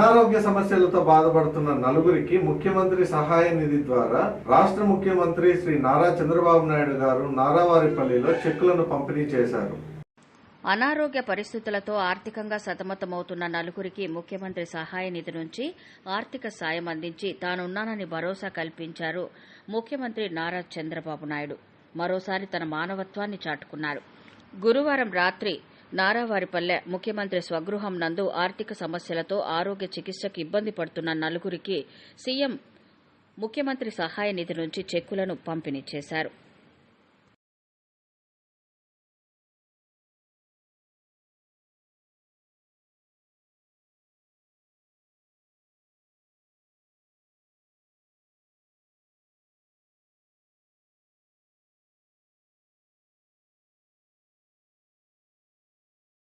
అనారోగ్య సమస్యలతో బాధపడుతున్న నలుగురికి ముఖ్యమంత్రి సహాయ నిధి ద్వారా రాష్ట్ర ముఖ్యమంత్రి శ్రీ నారా చంద్రబాబు నాయుడు గారు నారావారిపల్లిలో చెక్కులను పంపిణీ చేశారు. అనారోగ్య పరిస్థితులతో ఆర్థికంగా సతమతమవుతున్న నలుగురికి ముఖ్యమంత్రి సహాయ నిధి నుంచి ఆర్థిక సాయం అందించి తానున్నానని భరోసా కల్పించారు ముఖ్యమంత్రి నారా చంద్రబాబు నాయుడు. మరోసారి తన మానవత్వాన్ని చాటుకున్నారు. గురువారం రాత్రి నారావారిపల్లె ముఖ్యమంత్రి స్వగృహం నందు ఆర్థిక సమస్యలతో ఆరోగ్య చికిత్సకు ఇబ్బంది పడుతున్న నలుగురికి సీఎం ముఖ్యమంత్రి సహాయ నిధి నుంచి చెక్కులను పంపిణీ చేశారు.